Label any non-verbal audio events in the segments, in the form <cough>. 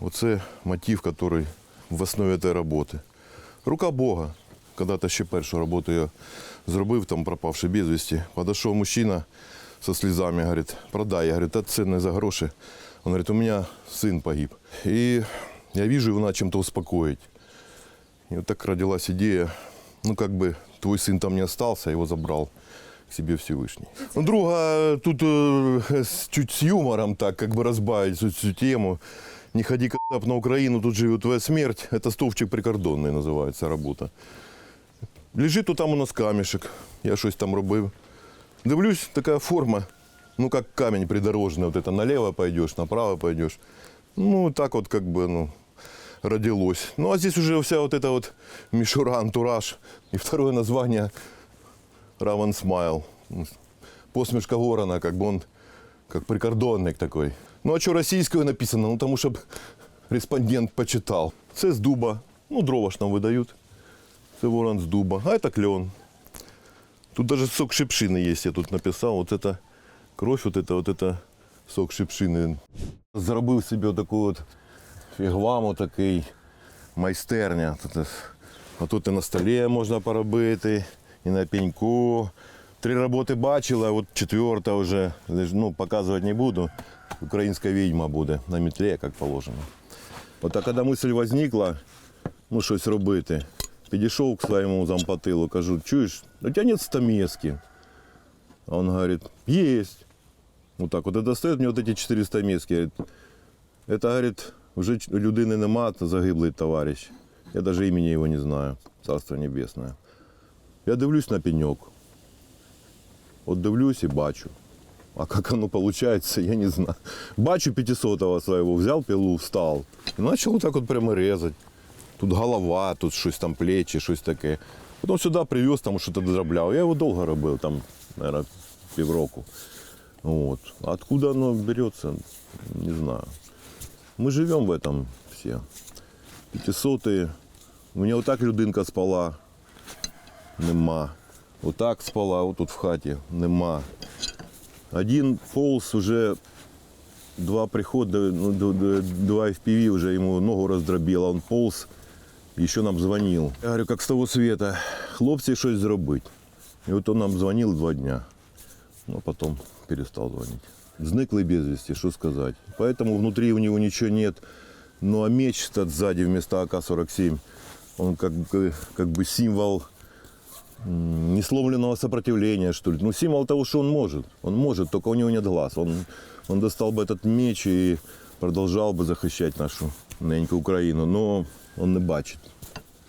Оце мотив, який в основі цієї роботи. Рука Бога. Когда-то ще першу роботу я зробив, там пропавший безвісті. Подошов мужчина со слезами, говорит, продай. Я говорю, да це не за гроші. Он говорит, у меня сын погиб. И я вижу, его надо чем-то успокоить. И вот так родилась идея, ну как бы твой сын там не остался, его забрал к себе Всевышний. Ну, друга тут э, с- чуть с юмором так, как бы разбавить всю, всю тему. Не ходи кап на Украину, тут живет твоя смерть. Это стовпчик прикордонний називається робота. Лежить тут там у нас камішек, я щось там робив. Дивлюсь, така форма, ну как камень придорожный, вот это налево пойдешь, направо пойдешь. Ну, так вот как бы, ну, родилось. Ну, а здесь уже вся вот эта вот мишура, антураж. И второе название Раван Смайл. Посмешка ворона, как бы он, как прикордонник такой. Ну, а что российское написано? Ну, тому, щоб респондент почитав. Це з дуба. Ну, дрова ж нам видають. Це ворон з дуба. А это клен. Тут даже сок шипшины есть, я тут написал. Вот это кровь, вот это, вот это сок шипшины. Зробив собі таку от фігваму такий, майстерня. Тут, ось- а тут і на столі можна поробити, і на пеньку. Три роботи бачила, а от четверта вже, ну, показувати не буду. Українська відьма буде на метлі, як положено. От а коли мисль возникла, ну щось робити, підійшов к своєму зампотилу, кажу, чуєш, у тебе нет стамески. А он говорит, есть. Вот так вот, и достает мне вот эти 400 мески. Говорит, это, говорит, вже ч- людини нема, це загиблий товариш. Я даже імені його не знаю. Царство небесне. Я дивлюсь на пеньок. От дивлюсь і бачу. А как оно получается, я не знаю. Бачу 500-го своего, взял пилу, встал. И начал вот так вот прямо резать. Тут голова, тут щось там плечі, щось таке. Потім сюди привез, там щось дробляв. Я його довго робив, там, мабуть, півроку. Вот. А Откуда оно берется, не знаю. Мы живем в этом все. 500 У мене отак людинка спала. Нема. Отак спала, отут в хаті. Нема. Один полз уже два прихода, ну, д- д- два FPV уже ему ногу роздробило, он полз, еще нам звонил. Я говорю, как с того света, хлопці щось зробить. І от он нам дзвонив два дня, но потом перестал звонить. Зниклый без вести, что сказать. Поэтому внутри у него ничего нет. Ну а меч этот сзади вместо АК-47, он как бы, как бы символ м, несломленного сопротивления, что ли. Ну, символ того, что он может. Он может, только у него нет глаз. Он, он достал бы этот меч и продолжал бы захищать нашу неньку Украину. Но он не бачит.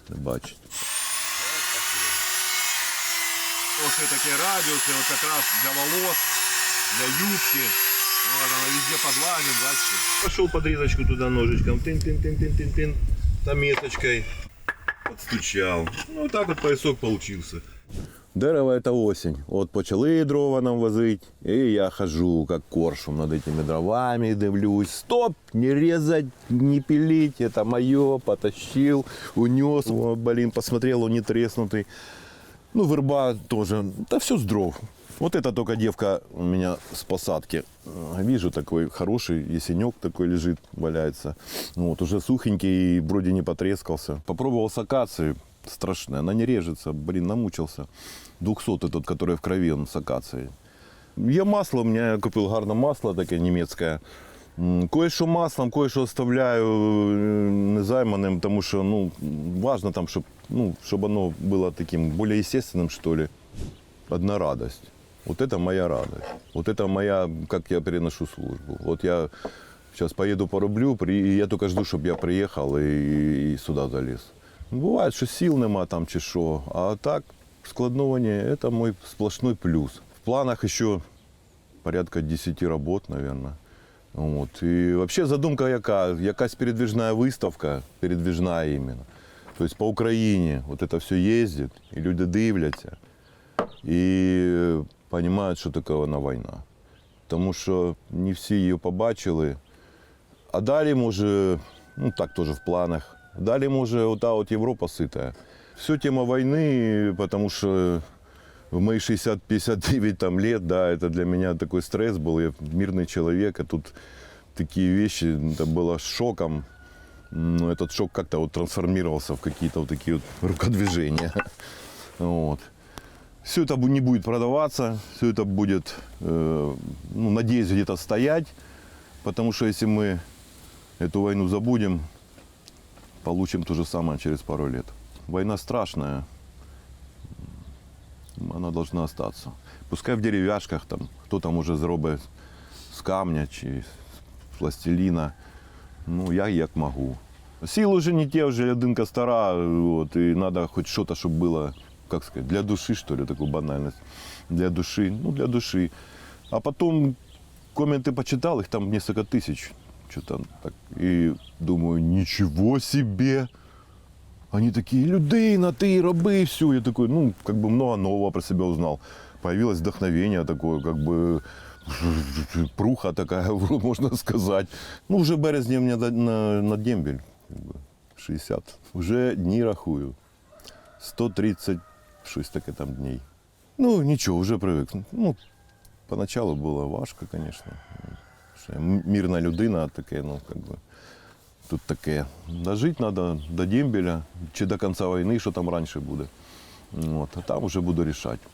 Не бачит. Ось таке радіо, це от якраз для волос, для юбки. Вот она везде подлазит, бачите. Пошел подрезочку туда ножичком, тын-тын-тын-тын-тын-тын, там меточкой подстучал. Ну, вот так вот поясок получился. Дерево это осень. От почали дрова нам возить, і я хожу, как коршун над этими дровами, дивлюсь. Стоп, не резать, не пилить, это мое, потащил, унес. О, блин, посмотрел, он не треснутый. Ну, верба тоже. Да все с дров. Вот это только девка у меня с посадки. Э, Вижу такой хороший ясенек такой лежит, валяется. Ну, Вот, уже сухенький и вроде не потрескался. Попробовал с акацией. Страшная, она не режется. Блин, намучился. 200 тот, который в крови, он с акацией. Я масло, у меня купил гарне масло таке німецьке. М, Кое-що маслом, кое-що оставляю е, незайманим, тому що ну, важно там, щоб, ну, щоб воно було таким более естественным, что ли. Одна радость. Вот это моя радость. Вот это моя, как я переношу службу. Вот я сейчас поеду пороблю, при, и я только жду, чтобы я приехал и, и сюда залез. Бывает, що сил нема там чи що, а так складного не, это мой сплошной плюс. В планах еще порядка 10 работ, наверное. Вот. І взагалі задумка яка? Якась передвіжна виставка, передвіжна іменно. Тобто по Україні от це все їздить, і люди дивляться і розуміють, що таке вона війна. Тому що не всі її побачили. А далі може, ну так теж в планах. Далі може ота от Європа сита. Все тема війни, тому що в мои 60-59 там лет, да, это для меня такой стресс был. Я мирный человек, а тут такие вещи, это было шоком. но этот шок как-то вот трансформировался в какие-то вот такие вот рукодвижения. <laughs> Вот. Все это не будет продаваться, все это будет, э, ну, надеюсь, где-то стоять, потому что если мы эту войну забудем, получим то же самое через пару лет. Война страшная, она должна остаться. Пускай в деревяшках там, хто там уже зробить з камня чи з пластиліна. Ну, я як можу. Сил уже не те, вже людинка стара, от, і треба хоч щось, щоб було, як сказати, для душі, що ли, таку банальність. Для душі, ну, для душі. А потім коменти почитав, їх там несколько тисяч. Что-то так. І думаю, нічого собі. Они такие, людина, ты роби все. Я такой, ну, как бы много нового про себя узнал. Появилось вдохновение такое, как бы пруха такая, <laughs> можно сказать. Ну, вже в березні мені на, на, на дембель, как бы, 60. Уже дні рахую. 130, щось таке там дней. Ну, нічого, вже привик. Ну, поначалу було важко, звісно. Що я м- Мирна людина, таке, ну, как бы. Тут таке. Дожити треба до дембеля чи до кінця війни, що там раніше буде. От, а там вже буду рішати.